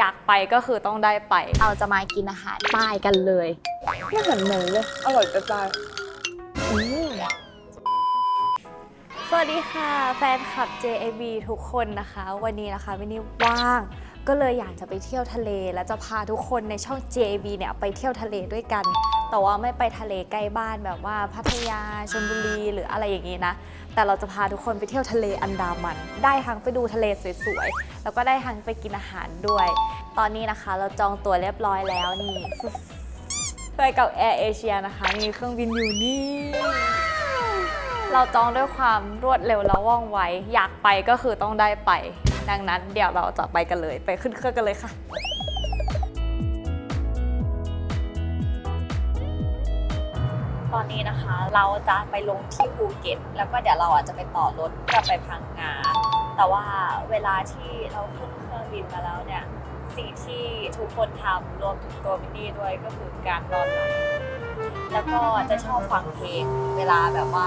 อยากไปก็คือต้องได้ไป เราจะมากินอาหารใต้กันเลยไม่เหมือนหมูเลย อร่อยกระจายอืมสวัสดีค่ะ แฟนคลับ JAB ทุกคนนะคะ วันนี้นะคะวินนี่ว่าง ก็เลยอยากจะไปเที่ยวทะเล และจะพาทุกคนในช่อง JAB เนี่ยไปเที่ยวทะเลด้วยกัน แต่ว่าไม่ไปทะเลใกล้บ้านแบบว่าพัทยาชลบุรีหรืออะไรอย่างนี้นะ แต่เราจะพาทุกคนไปเที่ยวทะเลอันดามัน ได้ทั้งไปดูทะเลสวยๆ แล้วก็ได้ทั้งไปกินอาหารด้วย ตอนนี้นะคะเราจองตั๋วเรียบร้อยแล้วนี่ไปกับแอร์เอเชียนะคะมีเครื่องบินอยู่นี่ เราจองด้วยความรวดเร็วและว่องไว อยากไปก็คือต้องได้ไป ดังนั้นเดี๋ยวเราจะไปกันเลย ไปขึ้นเครื่องกันเลยค่ะ ตอนนี้นะคะ เราจะไปลงที่ภูเก็ต แล้วก็เดี๋ยวเราอาจจะไปต่อรถเพื่อไปพังงา แต่ว่าเวลาที่เราขึ้นเครื่องบินมาแล้วเนี่ย สิ่งที่ทุกคนทำรวมถึงตัวมินนี่ด้วยก็คือการนอนหลับแล้วก็จะชอบฟังเพลงเวลาแบบว่า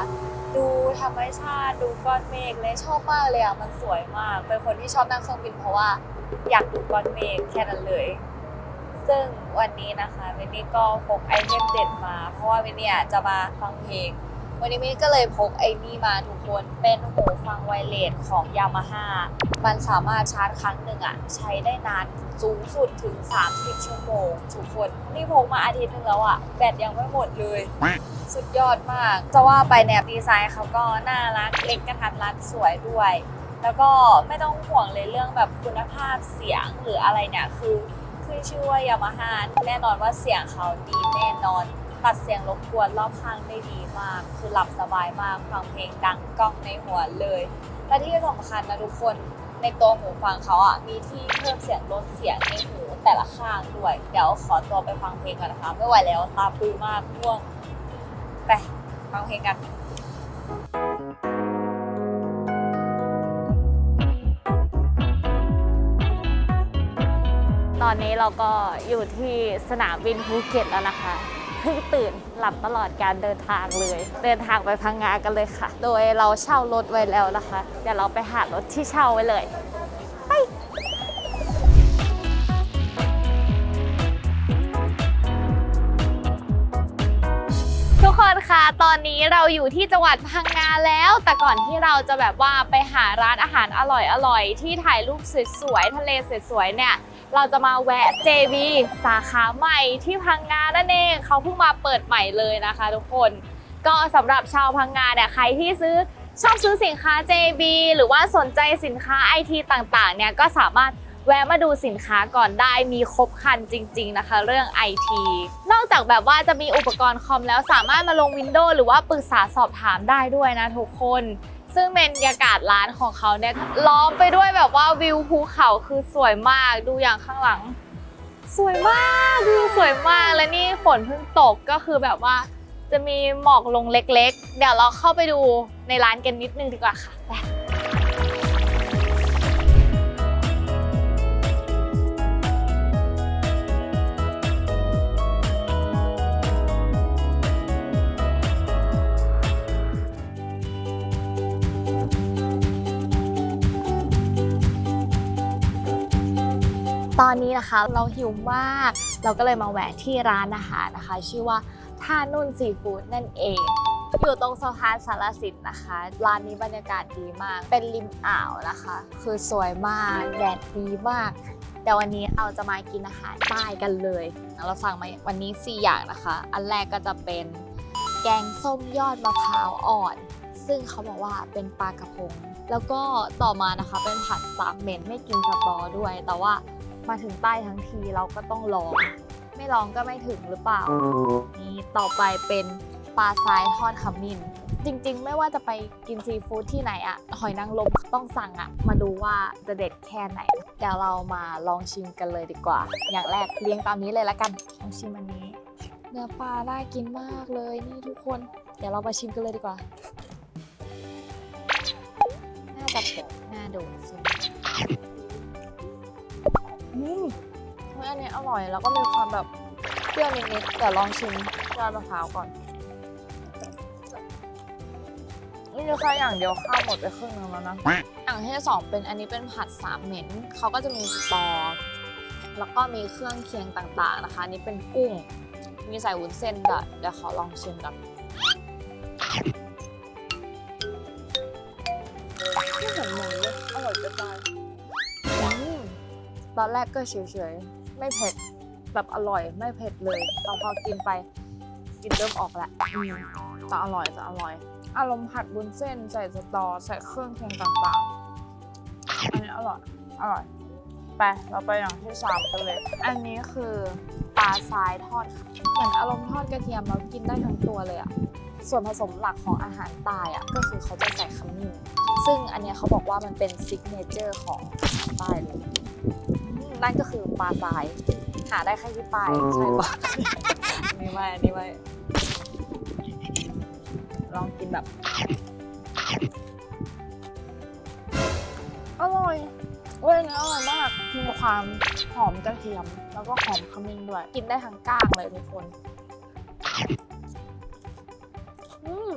ดูธรรมชาติดูก้อนเมฆเลยชอบมากเลยอะมันสวยมาก เป็นคนที่ชอบนั่งเครื่องบินเพราะว่าอยากดูก้อนเมฆแค่นั้นเลย ซึ่งวันนี้นะคะวินนี่ก็พกไอเทมเด็ดมา เพราะว่าวินนี่จะมาฟังเพลง วันนี้วินนี่ก็เลยพกไอ้นี่มาทุกคน เป็นหูฟังไวเลสของยามาฮ่า มันสามารถชาร์จครั้งหนึ่งอะใช้ได้นานสูงสุดถึง 30 ชั่วโมงทุกคน นี่พกมาอาทิตย์หนึงแล้วอะแบตยังไม่หมดเลย สุดยอดมาก จะว่าไปแนวดีไซน์เขาก็น่ารักเล็กกระทัดรัดสวยด้วย แล้วก็ไม่ต้องห่วงเลยเรื่องแบบคุณภาพเสียงหรืออะไรเนี่ยคือ ขึ้นชื่อว่ายามาฮ่าแน่นอนว่าเสียงเขาดีแน่นอน ตัดเสียงรบกวนรอบข้างได้ดีมาก คือหลับสบายมากฟังเพลงดังก้องในหัวเลย และที่สำคัญนะทุกคนในตัวหูฟังเขาอะมีที่เพิ่มเสียงลดเสียงในหูแต่ละข้างด้วย เดี๋ยวขอตัวไปฟังเพลงก่อนนะคะไม่ไหวแล้วตาปื้มากง่วงไปฟังเพลงกัน อนนี้เราก็อยู่ที่สนามบินภูเก็ตแล้วนะคะเพิ่งตื่นหลับตลอดการเดินทางเลย เดินทางไปพังงากันเลยค่ะ โดยเราเช่ารถไว้แล้วนะคะ เดี๋ยวเราไปหารถที่เช่าไว้เลย คนคะตอนนี้เราอยู่ที่จังหวัดพังงาแล้ว แต่ก่อนที่เราจะแบบว่าไปหาร้านอาหารอร่อยๆ ที่ถ่ายรูปสวยๆ ทะเลสวยๆ เนี่ย เราจะมาแวะ JB สาขาใหม่ที่พังงานั่นเอง เขาเพิ่งมาเปิดใหม่เลยนะคะทุกคน ก็สำหรับชาวพังงาเนี่ย ใครที่ซื้อชอบซื้อสินค้า JB หรือว่าสนใจสินค้า IT ต่างๆ เนี่ย ก็สามารถแวะมาดูสินค้าก่อนได้ มีครบคันจริง ๆ นะคะ เรื่อง IT น อกจากแบบว่าจะมีอุปกรณ์คอมแล้วสามารถมาลง Windows หรือว่าปรึกษาสอบถามได้ด้วยนะทุกคน ซึ่งบรรยากาศร้านของเขาเนี่ยล้อมไปด้วยแบบว่าวิวภูเขาคือสวยมากดูอย่างข้างหลัง สวยมากวิวสวยมากและนี่ฝนเพิ่งตกก็คือแบบว่าจะมีหมอกลงเล็กๆ เดี๋ยวเราเข้าไปดูในร้านกันนิดนึงดีกว่าค่ะไป ตอนนี้นะคะเราหิวมาก เราก็เลยมาแวะที่ร้านอาหารนะคะ ชื่อว่าท่านุ่นซีฟู้ดนั่นเอง อยู่ตรงสะพานสารสินนะคะ ร้านนี้บรรยากาศดีมาก เป็นริมอ่าวนะคะ คือสวยมากแดดดีมากแต่วันนี้เราจะมากินอาหารใต้กันเลยเราสั่งมาวันนี้ 4 อย่างนะคะ อันแรกก็จะเป็นแกงส้มยอดมะพร้าวอ่อน ซึ่งเขาบอกว่าเป็นปลากระพง แล้วก็ต่อมานะคะเป็นผัดสามเหม็นไม่กินสตอด้วย แต่ว่า มาถึงใต้ทั้งทีเราก็ต้องลอง ไม่ลองก็ไม่ถึงหรือเปล่า นี่ต่อไปเป็นปลาทรายทอดขมิ้นจริง ๆ ไม่ว่าจะไปกินซีฟู้ดที่ไหนอะหอยนางรมต้องสั่งอะมาดูว่าจะเด็ดแค่ไหน เดี๋ยวเรามาลองชิมกันเลยดีกว่า อย่างแรกเรียงตามนี้เลยละกันลองชิมอันนี้ เนื้อปลาน่ากินมากเลยนี่ทุกคน เดี๋ยวเรามาชิมกันเลยดีกว่า น่าจะเผ็ดน่าดูชิม อืมอันนี้อร่อยแล้วก็มีความแบบเปรี้ยวนิดๆเดี๋ยวลองชิมยอดมะพร้าวก่อนนี่แค่อย่างเดียวข้าวหมดไปครึ่งนึงแล้วนะ อย่างที่สองเป็นอันนี้เป็นผัดสามเหม็นเขาก็จะมีสตอ แล้วก็มีเครื่องเคียงต่างๆนะคะ นี่เป็นกุ้ง มีใส่วุ้นเส้นด้วยเดี๋ยวขอลองชิมกันไม่เหมือนหมูเลยอร่อยจะตาย ตอนแรกก็เฉยๆ ไม่เผ็ดแบบอร่อยไม่เผ็ดเลยแต่พอกินไปกินเริ่มออกแล้วอืมแต่อร่อยแต่อร่อย อารมณ์ผัดบุนเส้นใส่สตอใส่เครื่องเคียงต่างๆ อันนี้อร่อยอร่อย ไปเราไปอย่างที่สามกันเลย อันนี้คือปลาทรายทอดค่ะเหมือนอารมณ์ทอดกระเทียมแล้วกินได้ทั้งตัวเลยอะส่วนผสมหลักของอาหารใตายอะก็คือเขาจะใส่ขมิ้นซึ่งอันเนี้ยเขาบอกว่ามันเป็นซิกเนเจอร์ของอาหารใต้เลย อืมนั่นก็คือปลาทราย หาได้แค่ที่ใต้ใช่ปะนี่ไม่นี่ไม่ลองกินแบบ อร่อยเว้ยอันนี้อร่อยมาก มีความหอมกระเทียม แล้วก็หอมขมิ้นด้วย กินได้ทั้งก้างเลยทุกคน อืม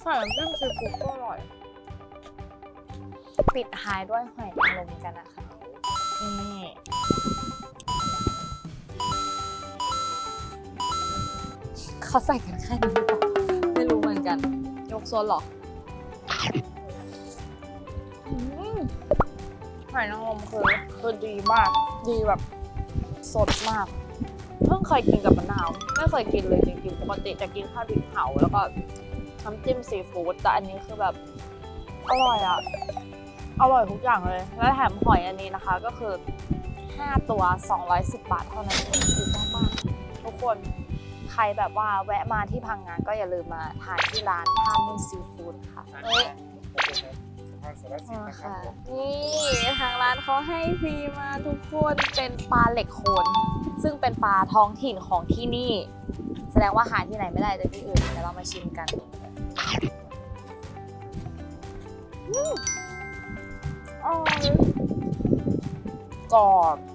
ใส่น้ำจิ้มซีฟู้ดก็อร่อย ปิดท้ายด้วยหอยนางรมกันนะคะ เขาใส่กันแค่นี้หรือเปล่าไม่รู้เหมือนกัน ยกโซนหรอหอยนางรมคือคือดีมาก ดีแบบสดมาก เพิ่งเคยกินกับมะนาว ไม่เคยกินเลยจริงๆปกติจะกินข้าวพริกเผาแล้วก็น้ำจิ้มซีฟู้ดแต่อันนี้คือแบบอร่อยอะอร่อยทุกอย่างเลย แล้วแถมหอยอันนี้นะคะก็คือ 5 ตัว 210 บาทเท่านั้นเองถูกมากทุกคน ใครแบบว่าแวะมาที่พังงานก็อย่าลืมมาทานที่ร้านท่านุ่นซีฟู้ดค่ะเฮ้ยสารสินนะครับค่ะผมนี่ทางร้านเขาให้ฟรีมาทุกคนเป็นปลาเหล็กโคนซึ่งเป็นปลาท้องถิ่นของที่นี่ แสดงว่าหาที่ไหนไม่ได้แต่ที่อื่นเดี๋ยวเรามาชิมกันอืมอร่อยกรอบห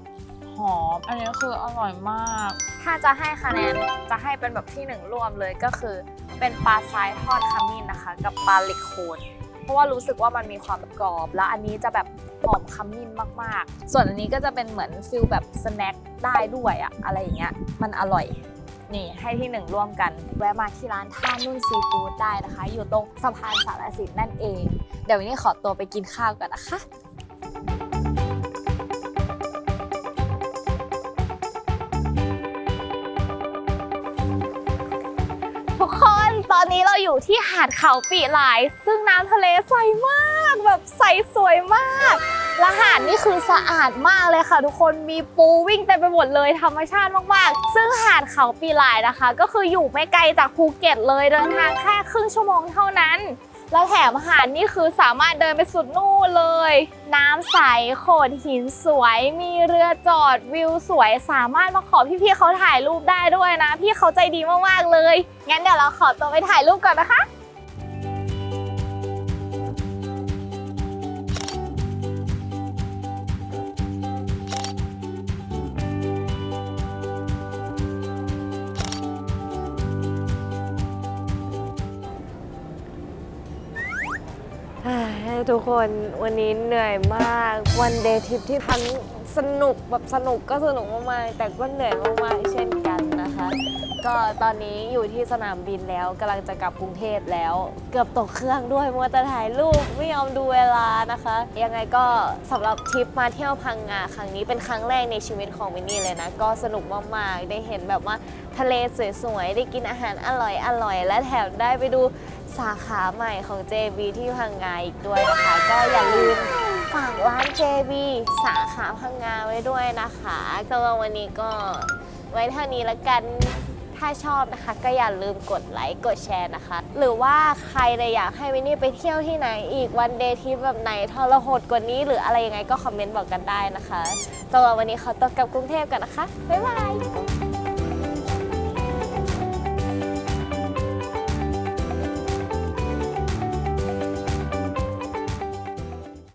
อม อันนี้คืออร่อยมาก ถ้าจะให้คะแนนจะให้เป็นแบบที่หนึ่งรวมเลยก็คือ เป็นปลาทรายทอดขมิ้นนะคะ กับปลาเหล็กโคนเพราะว่ารู้สึกว่ามันมีความกรอบ แล้วอันนี้จะแบบหอมขมิ้นมากๆ ส่วนอันนี้ก็จะเป็นเหมือนฟิลแบบสแน็คได้ด้วยอะอะไรอย่างเงี้ยมันอร่อยนี่ให้ที่หนึ่งร่วมกัน แวะมาที่ร้านท่านุ่นซีฟู้ดได้นะคะ อยู่ตรงสะพานสารสินนั่นเอง เดี๋ยววันนี้ขอตัวไปกินข้าวกันนะคะ นตอนนี้เราอยู่ที่หาดเขาปีหลาย ซึ่งน้ำทะเลใสมากแบบใสสวยมากและหาดนี่คือสะอาดมากเลยค่ะ ทุกคนมีปูวิ่งเต็มไปหมดเลยธรรมชาติมากๆ ซึ่งหาดเขาปีหลายนะคะ ก็คืออยู่ไม่ไกลจากภูเก็ตเลยเดินทางแค่ครึ่งชั่วโมงเท่านั้น แล้วแถมหาดนี่คือสามารถเดินไปสุดนู่นเลย น้ำใสโขดหินสวย มีเรือจอดวิวสวย สามารถมาขอพี่ๆเขาถ่ายรูปได้ด้วยนะ พี่เขาใจดีมากๆเลย งั้นเดี๋ยวเราขอตัวไปถ่ายรูปก่อนนะคะ ทุกคนวันนี้เหนื่อยมากวันเดย์ทริปที่ทั้งสนุกแบบสนุกก็สนุกมากๆแต่ก็เหนื่อยมากๆเช่นกันนะคะ ก็ตอนนี้อยู่ที่สนามบินแล้วกำลังจะกลับกรุงเทพแล้ว เกือบตกเครื่องด้วยมัวแต่ถ่ายรูปไม่ยอมดูเวลานะคะ ยังไงก็สำหรับทริปมาเที่ยวพังงาครั้งนี้เป็นครั้งแรกในชีวิตของวินนี่เลยนะ ก็สนุกมากๆ ได้เห็นแบบว่าทะเลสวยๆ ได้กินอาหารอร่อยๆ และแถมได้ไปดูสาขาใหม่ของ JB ที่พังงาอีกด้วยนะคะ ก็อย่าลืมฝากร้าน JB สาขาพังงาไว้ด้วยนะคะสำหรับวันนี้ก็ไว้เท่านี้ละกัน ถ้าชอบนะคะ ก็อย่าลืมกดไลค์กดแชร์นะคะ หรือว่าใครเลยอยากให้วินนี่ไปเที่ยวที่ไหนอีกวันเดย์ทริปแบบไหนทรหดกว่านี้ หรืออะไรยังไงก็คอมเมนต์บอกกันได้นะคะสำหรับวันนี้ขอตัวกลับกรุงเทพกันนะคะบ๊ายบาย